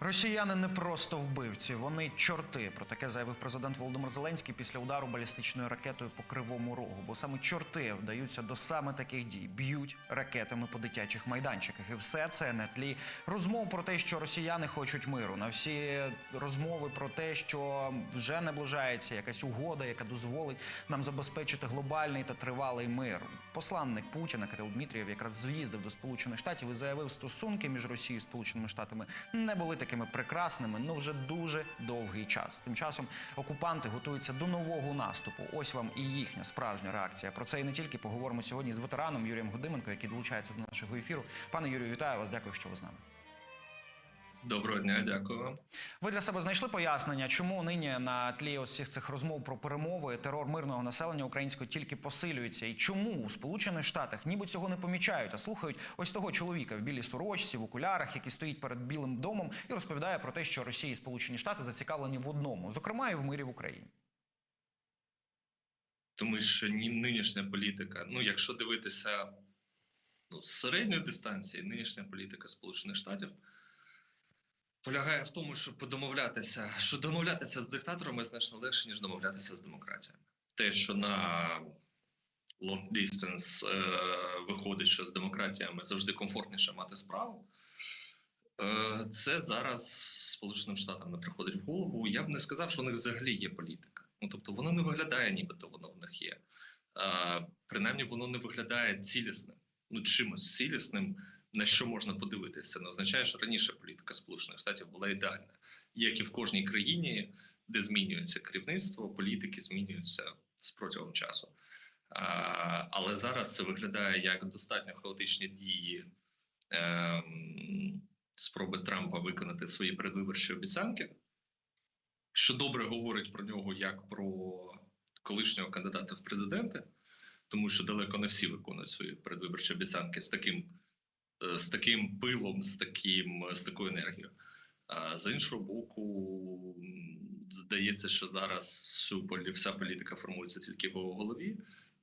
Росіяни не просто вбивці, вони чорти. Про таке заявив президент Володимир Зеленський після удару балістичною ракетою по кривому рогу. Бо саме чорти вдаються до саме таких дій, б'ють ракетами по дитячих майданчиках. І все це на тлі розмов про те, що росіяни хочуть миру. На всі розмови про те, що вже наближається якась угода, яка дозволить нам забезпечити глобальний та тривалий мир. Посланник Путіна Кирил Дмитрієв якраз з'їздив до Сполучених Штатів і заявив, стосунки між Росією і Сполученими Штатами не були такими прекрасними, ну вже дуже довгий час. Тим часом окупанти готуються до нового наступу. Ось вам і їхня справжня реакція. Про це і не тільки поговоримо сьогодні з ветераном Юрієм Гудименко, який долучається до нашого ефіру. Пане Юрію, вітаю вас. Дякую, що ви з нами. Доброго дня, дякую вам. Ви для себе знайшли пояснення, чому нині на тлі всіх цих розмов про перемови терор мирного населення українського тільки посилюється, і чому у Сполучених Штатах ніби цього не помічають, а слухають ось того чоловіка в білій сорочці, в окулярах, який стоїть перед білим домом і розповідає про те, що Росія і Сполучені Штати зацікавлені в одному, зокрема і в мирі в Україні. Тому що ні нинішня політика, ну якщо дивитися ну, з середньої дистанції, нинішня політика Сполучених Штатів полягає в тому, щоб домовлятися, що домовлятися з диктаторами значно легше, ніж домовлятися з демократіями. Те, що на long distance е, виходить, що з демократіями завжди комфортніше мати справу. Е, Це зараз Сполученим Штатам не приходить в голову. Я б не сказав, що у них взагалі є політика. Ну тобто, воно не виглядає, нібито воно в них є. Е, Принаймні, воно не виглядає цілісним. Ну, чимось цілісним, на що можна подивитися. Це не означає, що раніше політика Сполучених Штатів була ідеальна, як і в кожній країні, де змінюється керівництво, політики змінюються з протягом часу. Але зараз це виглядає як достатньо хаотичні дії ем, спроби Трампа виконати свої передвиборчі обіцянки, що добре говорить про нього як про колишнього кандидата в президенти, тому що далеко не всі виконують свої передвиборчі обіцянки з таким, з таким пилом, з таким з такою енергією. А з іншого боку, здається, що зараз всю вся політика формується тільки в голові,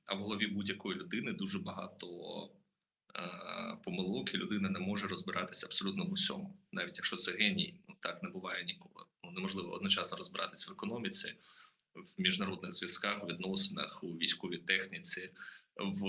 а в голові будь-якої людини дуже багато е, помилок, і людина не може розбиратися абсолютно в усьому, навіть якщо це геній, ну так не буває ніколи. Ну неможливо одночасно розбиратись в економіці, в міжнародних зв'язках, відносинах, у військовій техніці, в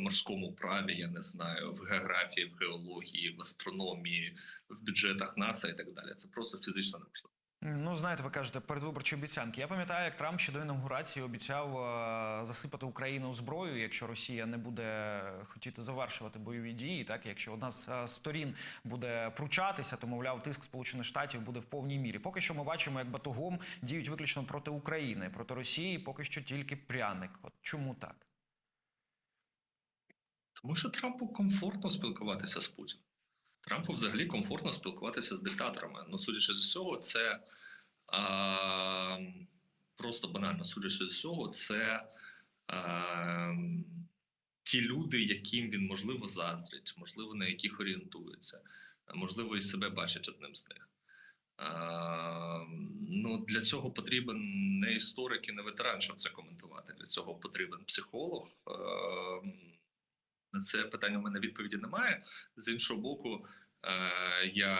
морському праві, я не знаю, в географії, в геології, в астрономії, в бюджетах НАСА і так далі. Це просто фізично неможливо. Ну, знаєте, ви кажете, передвиборчі обіцянки. Я пам'ятаю, як Трамп ще до інаугурації обіцяв е, засипати Україну зброєю, якщо Росія не буде хотіти завершувати бойові дії. Так, якщо одна з е, сторін буде пручатися, то мовляв, тиск Сполучених Штатів буде в повній мірі. Поки що ми бачимо, як батогом діють виключно проти України, проти Росії, поки що тільки пряник. От чому так? Тому що Трампу комфортно спілкуватися з Путіним. Трампу взагалі комфортно спілкуватися з диктаторами. Ну, судячи з усього, це а, просто банально, судячи з усього, це а, ті люди, яким він можливо заздрить, можливо, на яких орієнтується, можливо, і себе бачить одним з них. А, ну, для цього потрібен не історик і не ветеран, щоб це коментувати. Для цього потрібен психолог. А, на це питання у мене відповіді немає. З іншого боку, е, я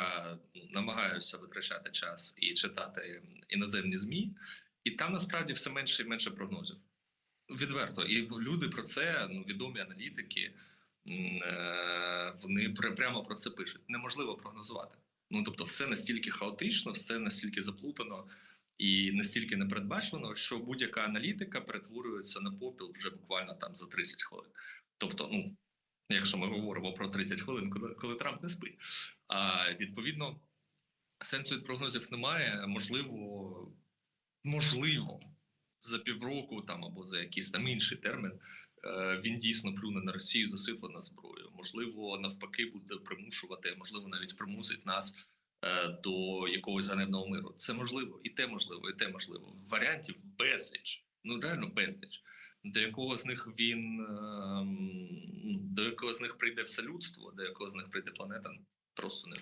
намагаюся витрачати час і читати іноземні змі, і там насправді все менше і менше прогнозів. Відверто, і люди про це ну відомі аналітики. е, Вони пр- прямо про це пишуть. Неможливо прогнозувати. Ну тобто, все настільки хаотично, все настільки заплутано і настільки непередбачено, що будь-яка аналітика перетворюється на попіл вже буквально там за 30 хвилин. Тобто, ну якщо ми говоримо про 30 хвилин, коли, коли Трамп не спить. А відповідно, сенсу від прогнозів немає. Можливо, можливо, за півроку там або за якийсь там інший термін. е, Він дійсно плюне на Росію засиплена зброєю. Можливо, навпаки, буде примушувати, можливо, навіть примусить нас е, до якогось ганебного миру. Це можливо, і те можливо, і те можливо. Варіантів безліч. Ну реально безліч. До якого з них він ем, до якого з них прийде все людство, до якого з них прийде планета, просто не.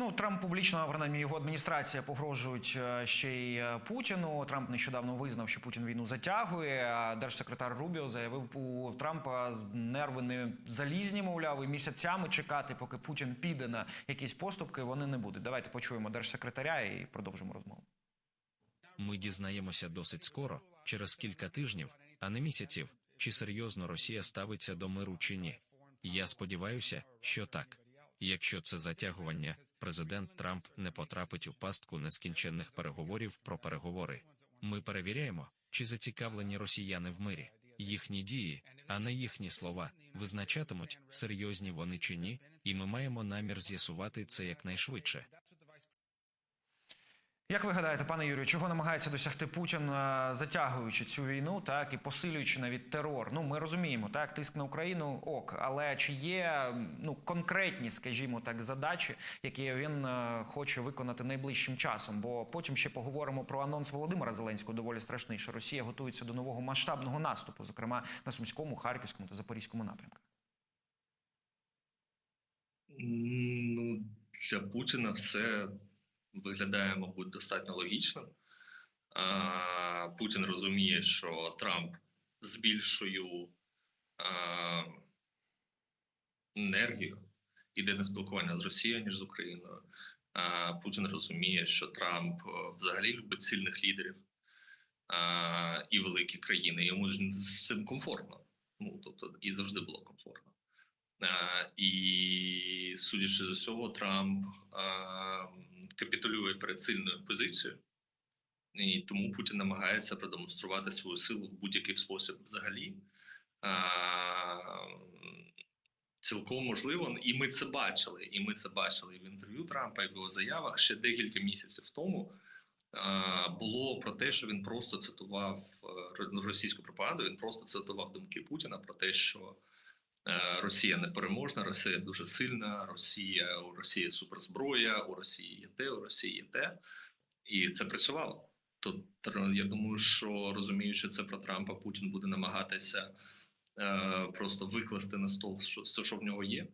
Ну, Трамп публічно, принаймні його адміністрація погрожують е, ще й е, Путіну. Трамп нещодавно визнав, що Путін війну затягує. А держсекретар Рубіо заявив у Трампа нерви не залізні, мовляв, і місяцями чекати, поки Путін піде на якісь поступки, вони не будуть. Давайте почуємо держсекретаря і продовжимо розмову. Ми дізнаємося досить скоро, через кілька тижнів, а не місяців, чи серйозно Росія ставиться до миру чи ні. Я сподіваюся, що так. Якщо це затягування, президент Трамп не потрапить у пастку нескінченних переговорів про переговори. Ми перевіряємо, чи зацікавлені росіяни в мирі. Їхні дії, а не їхні слова, визначатимуть, серйозні вони чи ні, і ми маємо намір з'ясувати це якнайшвидше. Як ви гадаєте, пане Юрію, чого намагається досягти Путін, е, затягуючи цю війну, так і посилюючи навіть терор? Ну ми розуміємо, так тиск на Україну ок, але чи є ну конкретні, скажімо так, задачі, які він е, хоче виконати найближчим часом? Бо потім ще поговоримо про анонс Володимира Зеленського, доволі страшний, що Росія готується до нового масштабного наступу, зокрема на Сумському, Харківському та Запорізькому напрямках. Ну, для Путіна все виглядає, мабуть, достатньо логічним. Путін розуміє, що Трамп з більшою енергією йде на спілкування з Росією, ніж з Україною. Путін розуміє, що Трамп е, взагалі любить сильних лідерів і великі країни. Йому ж з цим комфортно. Ну, тобто, і завжди було комфортно. І судячи з усього, Трамп капітулює перед сильною позицією, і тому Путін намагається продемонструвати свою силу в будь-який спосіб взагалі. Цілком можливо, і ми це бачили. І ми це бачили і в інтерв'ю Трампа, і в його заявах ще декілька місяців тому. Було про те, що він просто цитував е, російську пропаганду. Він просто цитував думки Путіна про те, що Росія непереможна, Росія дуже сильна, Росія у Росії суперзброя, у Росії є те, у Росії є те, і це працювало. То я думаю, що розуміючи це про Трампа, Путін буде намагатися е, просто викласти на стол що, все, що в нього є,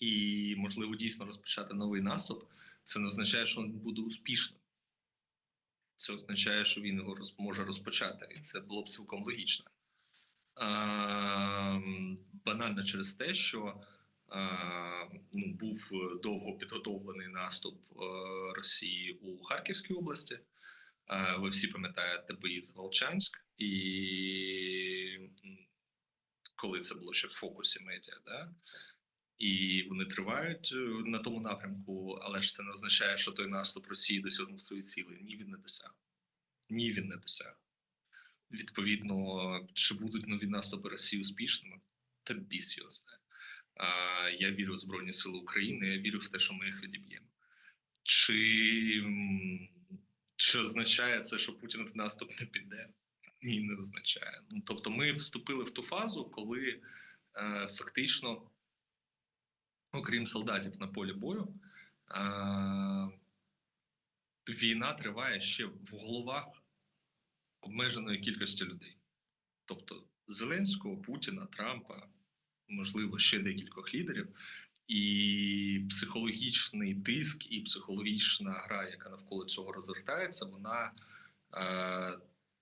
і можливо дійсно розпочати новий наступ. Це не означає, що він буде успішним. Це означає, що він його роз, може розпочати, і це було б цілком логічно. Ем, банально через те, що е, ну, був довго підготовлений наступ е, Росії у Харківській області. Е, ви всі пам'ятаєте бої за Волчанськ, і коли це було ще в фокусі медіа, да? і вони тривають на тому напрямку, але ж це не означає, що той наступ Росії досягнув свої цілі. Ні, він не досяг. Ні, він не досяг. Відповідно, чи будуть нові наступи Росії успішними? Та біс його знає. Я вірю в Збройні Сили України, я вірю в те, що ми їх відіб'ємо. Чи, чи означає це, що Путін в наступ не піде? Ні, не означає. Ну, тобто, ми вступили в ту фазу, коли е, фактично, окрім солдатів на полі бою, е, війна триває ще в головах обмеженої кількості людей. Тобто Зеленського, Путіна, Трампа, можливо, ще декількох лідерів, і психологічний тиск, і психологічна гра, яка навколо цього розвертається, вона е,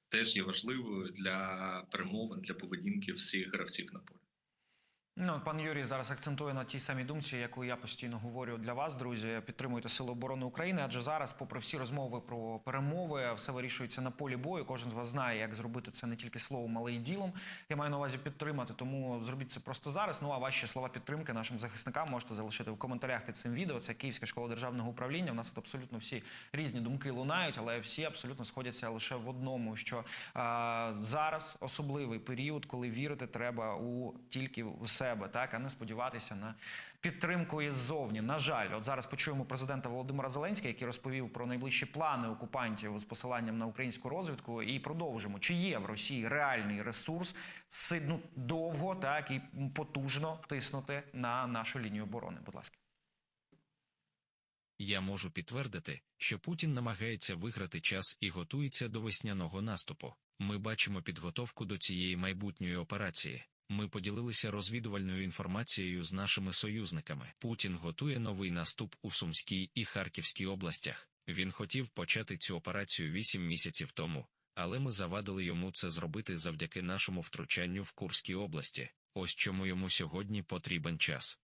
теж є важливою для перемовин, для поведінки всіх гравців на полі. Ну, пан Юрій зараз акцентує на тій самій думці, яку я постійно говорю для вас, друзі. Підтримуйте Сили оборони України, адже зараз, попри всі розмови про перемови, все вирішується на полі бою. Кожен з вас знає, як зробити це не тільки словом, але й ділом. Я маю на увазі підтримати, тому зробіть це просто зараз. Ну а ваші слова підтримки нашим захисникам можете залишити в коментарях під цим відео. Це Київська школа державного управління. У нас тут абсолютно всі різні думки лунають, але всі абсолютно сходяться лише в одному: що а, зараз особливий період, коли вірити треба у тільки у себе, так а не сподіватися на підтримку іззовні. На жаль, от зараз почуємо президента Володимира Зеленського, який розповів про найближчі плани окупантів з посиланням на українську розвідку. І продовжимо, чи є в Росії реальний ресурс сидну довго, так і потужно тиснути на нашу лінію оборони. Будь ласка. Я можу підтвердити, що Путін намагається виграти час і готується до весняного наступу. Ми бачимо підготовку до цієї майбутньої операції. Ми поділилися розвідувальною інформацією з нашими союзниками. Путін готує новий наступ у Сумській і Харківській областях. Він хотів почати цю операцію вісім місяців тому, але ми завадили йому це зробити завдяки нашому втручанню в Курській області. Ось чому йому сьогодні потрібен час.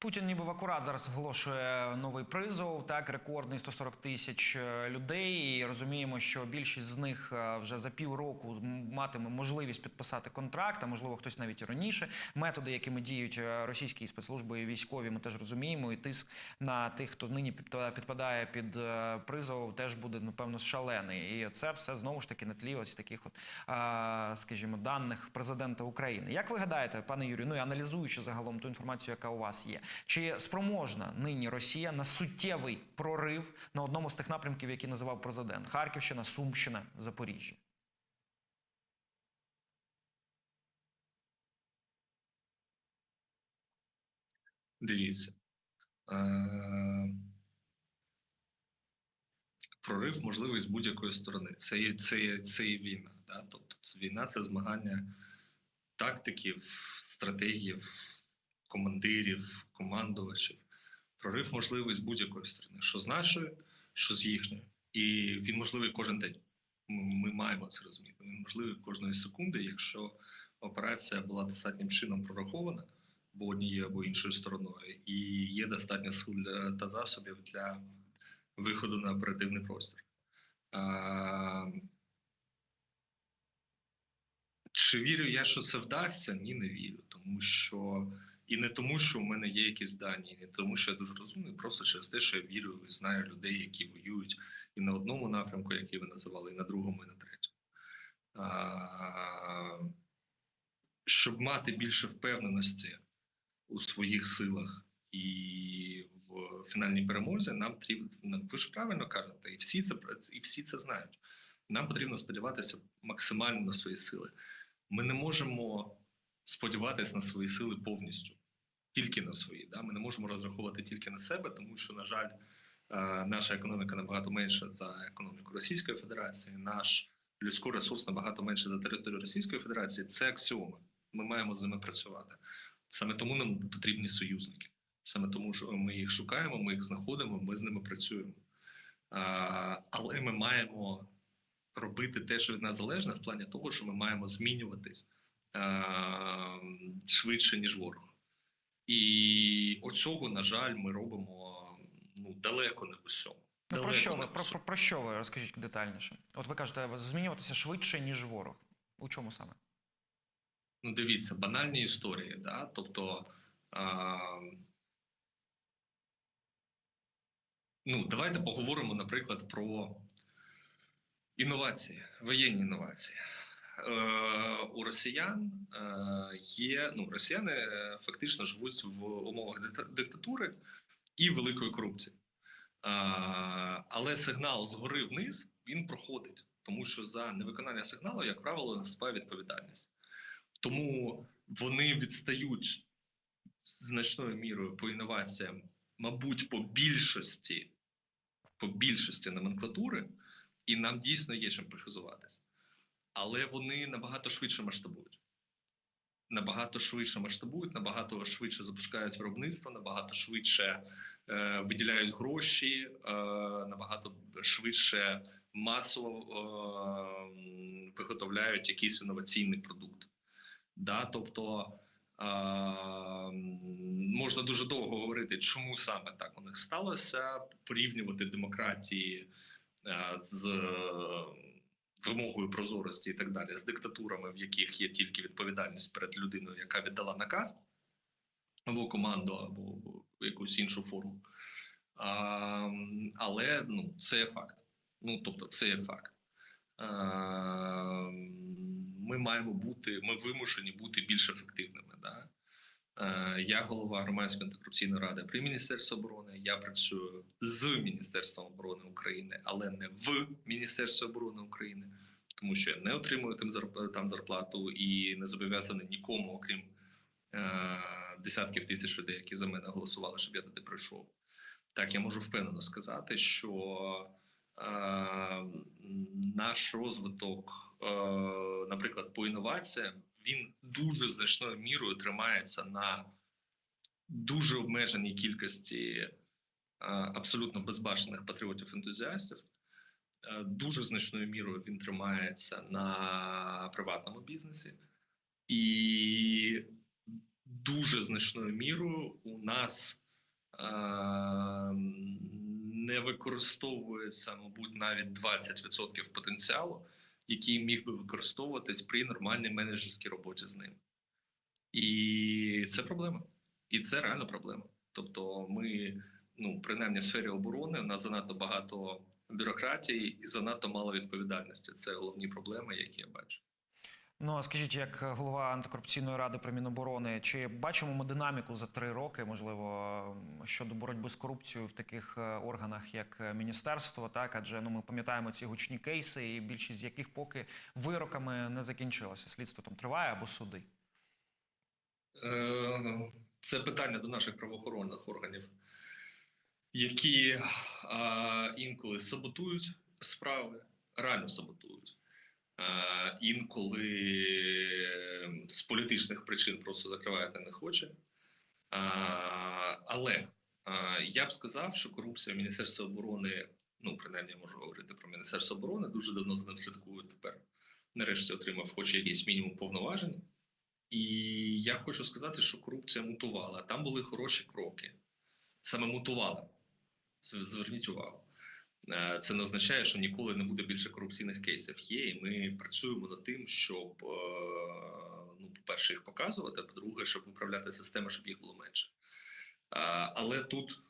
Путін ніби в акурат зараз оголошує новий призов, так рекордний 140 тисяч е, людей. І розуміємо, що більшість з них е, вже за півроку матиме можливість підписати контракт, а можливо хтось навіть і раніше. Методи, якими діють е, російські спецслужби і військові, ми теж розуміємо. І тиск на тих, хто нині підпадає- під призов, теж буде напевно шалений. І це все знову ж таки на тлі ось таких, от скажімо, даних президента України. Як ви гадаєте, пане Юрію, ну і аналізуючи загалом ту інформацію, яка у вас є, чи спроможна нині Росія на суттєвий прорив на одному з тих напрямків, які називав президент Харківщина, Сумщина, Запоріжжя? Дивіться. Е, Прорив можливий з будь-якої сторони. Це є, це є, це є війна. Да? Тобто війна це змагання тактиків, стратегів, командирів, командувачів. Прорив можливий з будь-якої сторони, що з нашої, що з їхньої. І він можливий кожен день. Ми, маємо це розуміти. Він можливий кожної секунди, якщо операція була достатнім чином прорахована або однією або іншою стороною, і є достатньо сил та засобів для виходу на оперативний простір. А, чи вірю я, що це вдасться? Ні, не вірю, тому що і не тому, що у мене є якісь дані, і не тому, що я дуже розумний, просто через те, що я вірю і знаю людей, які воюють і на одному напрямку, який ви називали, і на другому, і на третьому. А, щоб мати більше впевненості у своїх силах і в фінальній перемозі, нам потрібно, ви ж правильно кажете, і всі це і всі це знають. Нам потрібно сподіватися максимально на свої сили. Ми не можемо сподіватися на свої сили повністю, тільки на свої. Да? Ми не можемо розраховувати тільки на себе, тому що, на жаль, е, наша економіка набагато менша за економіку Російської Федерації, наш людський ресурс набагато менше за територію Російської Федерації. Це аксіоми. Ми маємо з ними працювати. Саме тому нам потрібні союзники. Саме тому, що ми їх шукаємо, ми їх знаходимо, ми з ними працюємо. А, але ми маємо робити те, що від нас залежне, в плані того, що ми маємо змінюватись швидше, ніж ворог. І оцього, на жаль, ми робимо ну, далеко не в усьому. Ну, про що ви про, про, про що ви розкажіть детальніше? От ви кажете, змінюватися швидше, ніж ворог. У чому саме? Ну, дивіться, банальні історії, да? тобто. А, ну, давайте поговоримо, наприклад, про інновації, воєнні інновації. Е, у росіян е, є, ну, росіяни е, фактично живуть в умовах диктатури і великої корупції. Але сигнал згори вниз він проходить, тому що за невиконання сигналу, як правило, наступає відповідальність. Тому вони відстають значною мірою по інноваціям, мабуть, по більшості, по більшості номенклатури, і нам дійсно є чим прихизуватись. Але вони набагато швидше масштабують. Набагато швидше масштабують, набагато швидше запускають виробництво, набагато швидше е, виділяють гроші, е, набагато швидше масово е, виготовляють якийсь інноваційний продукт. Да? Тобто м, можна дуже довго говорити, чому саме так у них сталося, порівнювати демократії а, з е, вимогою прозорості і так далі, з диктатурами, в яких є тільки відповідальність перед людиною, яка віддала наказ або команду, або якусь іншу форму. А, але ну, це факт. Ну, тобто, це є факт. А, ми маємо бути, ми вимушені бути більш ефективними. Да? Е, Я голова громадської антикорупційної ради при Міністерстві оборони. Я працюю з Міністерством оборони України, але не в Міністерстві оборони України, тому що я не отримую там зарплату і не зобов'язаний нікому, окрім е, десятків тисяч людей, які за мене голосували, щоб я туди прийшов. Так, я можу впевнено сказати, що е, наш розвиток, наприклад, по інноваціям, він дуже значною мірою тримається на дуже обмеженій кількості е, абсолютно безбашених патріотів-ентузіастів. Е, Дуже значною мірою він тримається на приватному бізнесі, і дуже значною мірою у нас е, не використовується, мабуть, навіть 20% потенціалу, який міг би використовуватись при нормальній менеджерській роботі з ним. І це проблема. І це реально проблема. Тобто, ми, ну, принаймні в сфері оборони, у нас занадто багато бюрократії і занадто мало відповідальності. Це головні проблеми, які я бачу. Ну а скажіть, як голова антикорупційної ради при Міноборони, чи бачимо ми динаміку за три роки, можливо, щодо боротьби з корупцією в таких е, органах, як міністерство, так адже ну ми пам'ятаємо ці гучні кейси, і більшість з яких поки вироками не закінчилося. Слідство там триває або суди. Е, Це питання до наших правоохоронних органів, які інколи саботують справи, реально саботують. Е, Інколи з політичних причин просто закривати не хоче. Але я б сказав, що корупція в Міністерстві оборони, ну принаймні я можу говорити про Міністерство оборони, дуже давно за ним слідкую тепер. Нарешті отримав хоч якийсь мінімум повноважень. І я хочу сказати, що корупція мутувала. Там були хороші кроки. Саме мутувала. Зверніть увагу. Е, Це не означає, що ніколи не буде більше корупційних кейсів. Є, і ми працюємо над тим, щоб, е, ну, по-перше, їх показувати, а по-друге, щоб виправляти систему, щоб їх було менше. Е, Але тут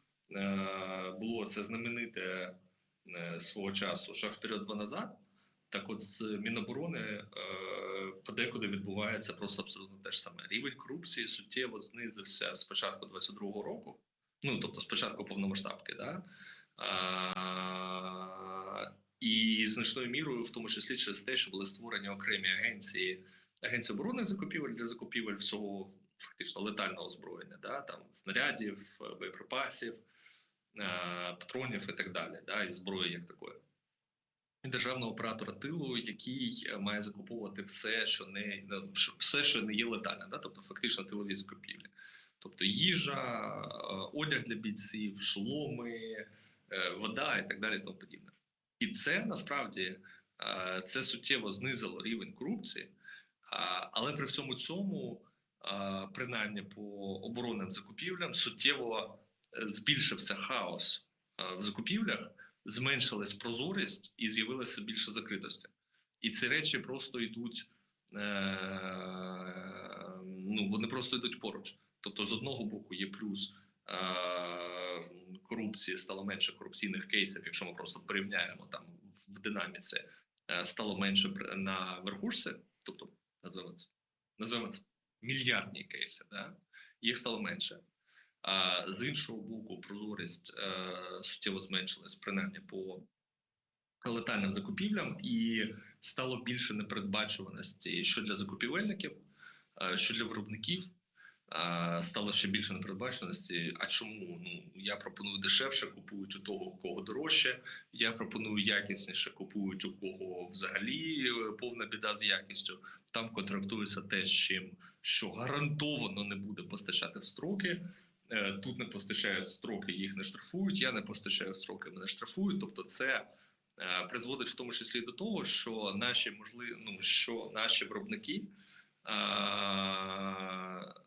було це знамените свого часу шаг вперед, два назад. Так, от з Міноборони подекуди відбувається просто абсолютно те ж саме. Рівень корупції суттєво знизився з початку 22-го року. Ну тобто, з початку повномасштабки, да? І значною мірою, в тому числі через те, що були створені окремі агенції агенції оборонних закупівель для закупівель всього фактично летального озброєння, да? там снарядів, боєприпасів, патронів і так далі, да? і зброї як такої і державного оператора тилу, який має закуповувати все, що не ну, все, що не є летальним, да? тобто фактично тилові закупівлі, тобто їжа, одяг для бійців, шоломи, вода і так далі, тому подібне. І це насправді е, це суттєво знизило рівень корупції, але при всьому цьому, е, принаймні по оборонним закупівлям, суттєво е, збільшився хаос е, в закупівлях зменшилась прозорість і з'явилося більше закритості. І ці речі просто йдуть, е, ну вони просто йдуть поруч. Тобто, з одного боку є плюс е, корупції, стало менше корупційних кейсів, якщо ми просто порівняємо там в, динаміці, е, стало менше на верхушці, тобто назвемо це, назвемо це мільярдні кейси, да? їх стало менше. А з іншого боку, прозорість е, суттєво зменшилась, принаймні по летальним закупівлям, і стало більше непередбачуваності що для закупівельників, е, що для виробників. Стало ще більше непередбаченості. А чому? Ну я пропоную дешевше, купують у того, у кого дорожче. Я пропоную якісніше, купують у кого взагалі е, повна біда з якістю. Там контрактується те, з чим що гарантовано не буде постачати в строки. Е, Тут не постачають строки, їх не штрафують. Я не постачаю строки, мене штрафують. Тобто, це е, призводить в тому числі до того, що наші можливі, ну що наші виробники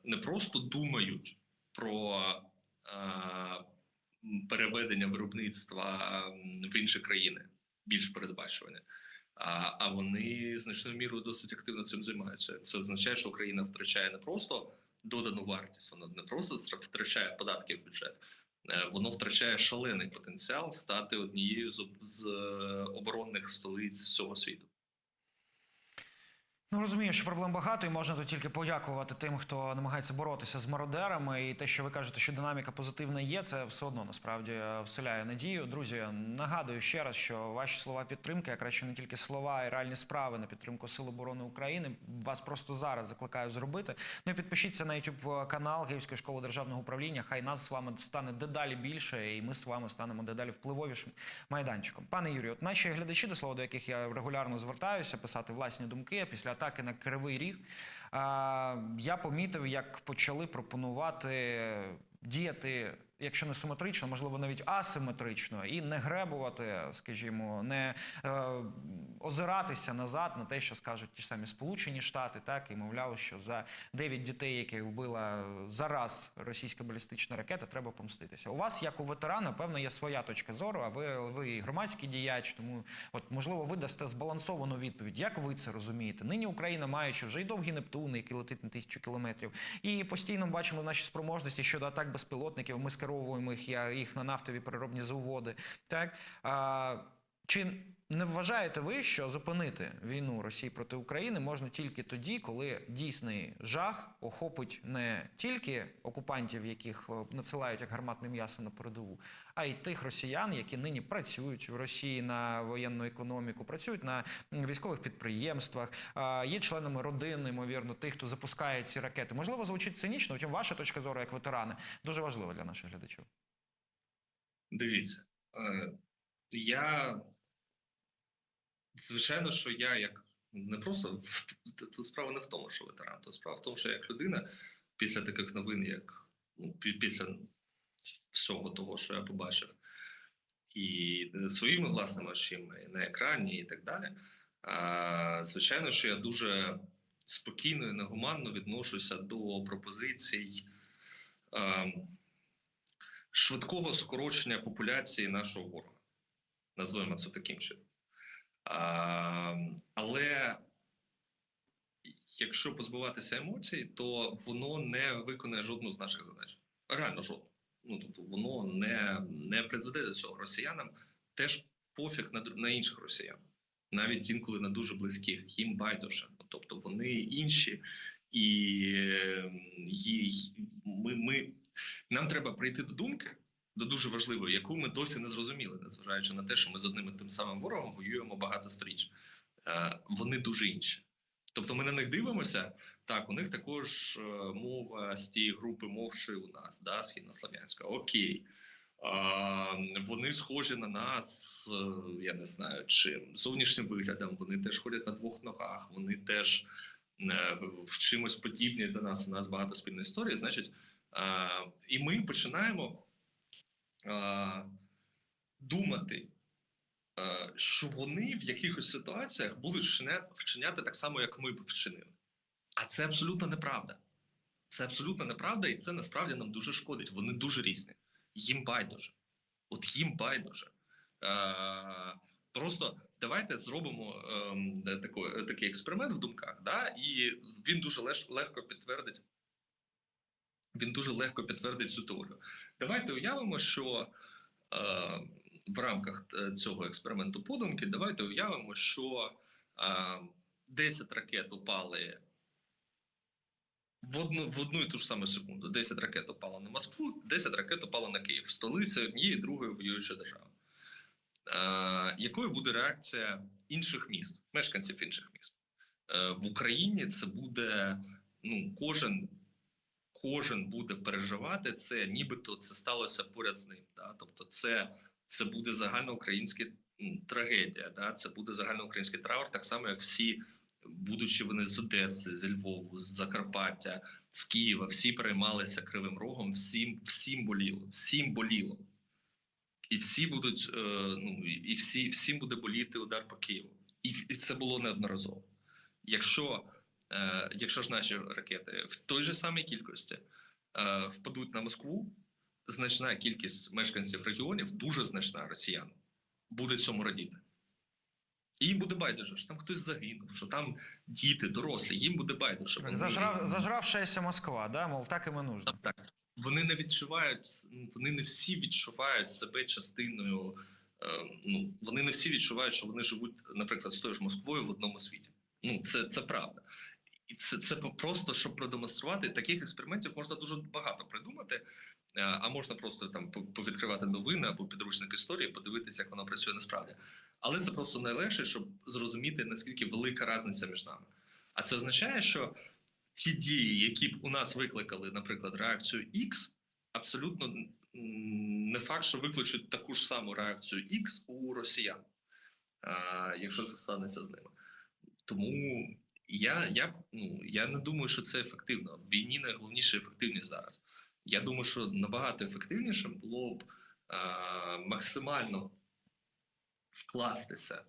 не просто думають про е, переведення виробництва в інші країни, більш передбачувані. А, вони значною мірою досить активно цим займаються. Це означає, що Україна втрачає не просто додану вартість, вона не просто втрачає податки в бюджет, е, воно втрачає шалений потенціал стати однією з, об- з е, оборонних столиць всього світу. Ну розумію, що проблем багато, і можна тут тільки подякувати тим, хто намагається боротися з мародерами. І те, що ви кажете, що динаміка позитивна є, це все одно насправді е, вселяє надію. Друзі, нагадую ще раз, що ваші слова підтримки, а краще не тільки слова, й реальні справи на підтримку Сил оборони України. Вас просто зараз закликаю зробити. Ну і підпишіться на YouTube канал Київської школи державного управління. Хай нас з вами стане дедалі більше, і ми з вами станемо дедалі впливовішим майданчиком. Пане Юрію, от наші глядачі, до слова, до яких я регулярно звертаюся, писати власні думки після атаки на Кривий Ріг. Я помітив, як почали пропонувати діяти, якщо не симетрично, можливо, навіть асиметрично, і не гребувати, скажімо, не е, озиратися назад на те, що скажуть ті самі Сполучені Штати, так і мовляв, що за 9 дітей, яких вбила зараз російська балістична ракета, треба помститися. У вас, як у ветерана, певно, є своя точка зору. А ви, ви громадський діяч, тому от можливо ви дасте збалансовану відповідь. Як ви це розумієте? Нині Україна, маючи вже й довгі Нептуни, які летить на тисячу кілометрів, і постійно бачимо наші спроможності щодо атак безпілотників. Ми скеровуємо їх, їх на нафтові переробні заводи. Так чи не вважаєте ви, що зупинити війну Росії проти України можна тільки тоді, коли дійсний жах охопить не тільки окупантів, яких е, надсилають як гарматне м'ясо на передову, а й тих росіян, які нині працюють в Росії на воєнну економіку, працюють на військових підприємствах, є членами родини, ймовірно, тих, хто запускає ці ракети. Можливо, звучить цинічно, втім, ваша точка зору як ветерани дуже важлива для наших глядачів. Дивіться, е, я звичайно, що я як не просто тут справа не в тому, що ветеран, то справа в тому, що я як людина після таких новин, як ну, після всього того, що я побачив, і своїми власними очима, і на екрані, і так далі. А, звичайно, що я дуже спокійно і негуманно відношуся до пропозицій. швидкого скорочення популяції нашого ворога. Назвемо це таким чином. А, але якщо позбуватися емоцій, то воно не виконає жодну з наших задач. Реально жодну. Ну, тобто воно не, не призведе до цього. Росіянам теж пофіг на, на інших росіян, навіть інколи на дуже близьких, їм байдуже. Ну, Тобто вони інші, і е, ї- ми, ми, нам треба прийти до думки, до дуже важливої, яку ми досі не зрозуміли, незважаючи на те, що ми з одним і тим самим ворогом воюємо багато сторіч. Е, вони дуже інші. Тобто ми на них дивимося. Так, у них також е, мова з тієї групи мов, що і у нас, да, східнослов'янська. Окей. Вони схожі на нас, е, я не знаю, чим зовнішнім виглядом. Вони теж ходять на двох ногах, вони теж в чимось подібні до нас. У нас багато спільної історії. Значить, і ми починаємо думати, що вони в якихось ситуаціях будуть вчиняти, так само, як ми б вчинили. А це абсолютно неправда. Це абсолютно неправда, і це насправді нам дуже шкодить. Вони дуже різні. Їм байдуже. От їм байдуже. Е, просто давайте зробимо ем, е, тако- такий експеримент в думках, да? і він дуже легко підтвердить. Він дуже легко підтвердить цю теорію. Давайте уявимо, що е, в рамках е, цього експерименту подумки, давайте уявимо, що е, 10 ракет упали в одну, в одну і ту ж саму секунду. 10 ракет упало на Москву, 10 ракет упало на Київ, столиця однієї другої воюючої держави. Е, якою буде реакція інших міст, мешканців інших міст? Е, в Україні це буде ну, кожен. Кожен буде переживати це, нібито це сталося поряд з ним. Да? Тобто, це, це буде загальноукраїнська трагедія, да? це буде загальноукраїнський траур, так само, як всі, будучи вони з Одеси, з Львову, з Закарпаття, з Києва, всі переймалися кривим рогом, всім, всім боліло, всім боліло. І всі будуть, е, ну і всі, всім буде боліти удар по Києву. І, і це було неодноразово. Якщо, якщо ж наші ракети в той же самій кількості е, впадуть на Москву, значна кількість мешканців регіонів, дуже значна росіян, буде цьому радіти. І їм буде байдуже, що там хтось загинув, що там діти, дорослі, їм буде байдуже. Вони- Зажрав, зажравшаяся Москва, да? мол, так і ми нужно. так. Вони не відчувають, вони не всі відчувають себе частиною. Е, ну, вони не всі відчувають, що вони живуть, наприклад, з тою ж Москвою в одному світі. Ну, це, це правда. І це, це просто щоб продемонструвати. Таких експериментів можна дуже багато придумати. е, А можна просто там повідкривати новини або підручник історії, подивитися, як воно працює насправді. Але це просто найлегше, щоб зрозуміти наскільки велика різниця між нами. А це означає, що ті дії, які б у нас викликали, наприклад, реакцію X, абсолютно не факт, що викличуть таку ж саму реакцію X у росіян, якщо це станеться з ними. Тому я, я, ну, я не думаю, що це ефективно. В війні найголовніше ефективність зараз. Я думаю, що набагато ефективніше було б а, максимально вкластися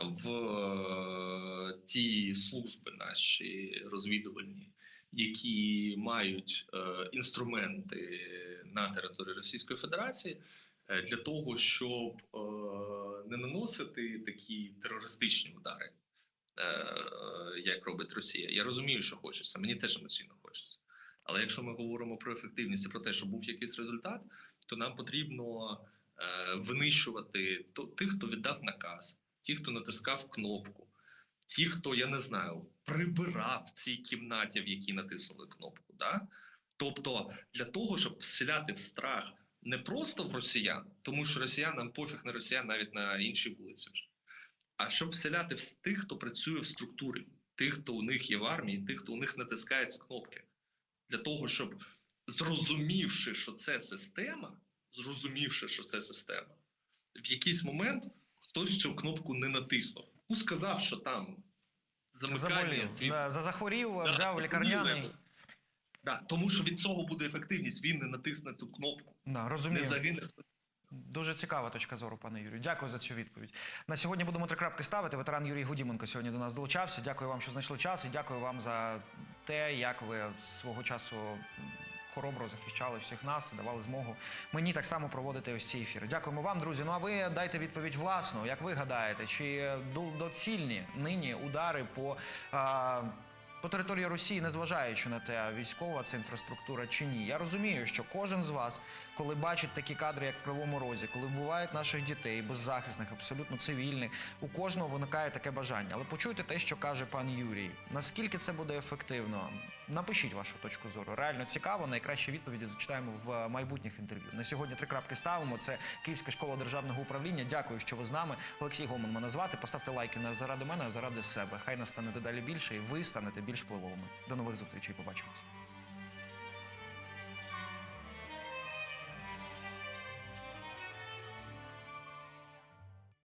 в е, ті служби наші розвідувальні, які мають е, інструменти на території Російської Федерації е, для того, щоб е, не наносити такі терористичні удари, е, е, як робить Росія. Я розумію, що хочеться. Мені теж емоційно хочеться. Але якщо ми говоримо про ефективність і про те, що був якийсь результат, то нам потрібно е, винищувати тих, хто віддав наказ, ті, хто натискав кнопку, ті, хто я не знаю, прибирав цій кімнаті, в якій натиснули кнопку. Да? Тобто для того, щоб вселяти в страх не просто в росіян, тому що росіянам пофіг на росіян навіть на іншій вулиці вже, а щоб вселяти в тих, хто працює в структурі, тих, хто у них є в армії, тих, хто у них натискає ці кнопки, для того, щоб зрозумівши, що це система, зрозумівши, що це система, в якийсь момент хтось цю кнопку не натиснув. Ну, сказав, що там замикання світ. да, захворів, Да, взяв лікарняний. поміли. Да, тому що від цього буде ефективність. Він не натисне ту кнопку, Да, не розумію. загине. Дуже цікава точка зору, пане Юрію. Дякую за цю відповідь. На сьогодні будемо три крапки ставити. Ветеран Юрій Гудіменко сьогодні до нас долучався. Дякую вам, що знайшли час, і дякую вам за те, як ви свого часу хоробро захищали всіх нас, і давали змогу мені так само проводити ось ці ефіри. Дякуємо вам, друзі. Ну а ви дайте відповідь власну. Як ви гадаєте, чи доцільні нині удари по. А, по території Росії, незважаючи на те, військова це інфраструктура чи ні. Я розумію, що кожен з вас, коли бачить такі кадри, як в Кривому Розі, коли вбивають наших дітей, беззахисних, абсолютно цивільних, у кожного виникає таке бажання. Але почуйте те, що каже пан Юрій. Наскільки це буде ефективно? Напишіть вашу точку зору. Реально цікаво. Найкращі відповіді зачитаємо в майбутніх інтерв'ю. На сьогодні три крапки ставимо. Це Київська школа державного управління. Дякую, що ви з нами. Олексій Гоман мене звати. Поставте лайки не заради мене, а заради себе. Хай нас стане дедалі більше, і ви станете більш впливовими. До нових зустрічей. Побачимось.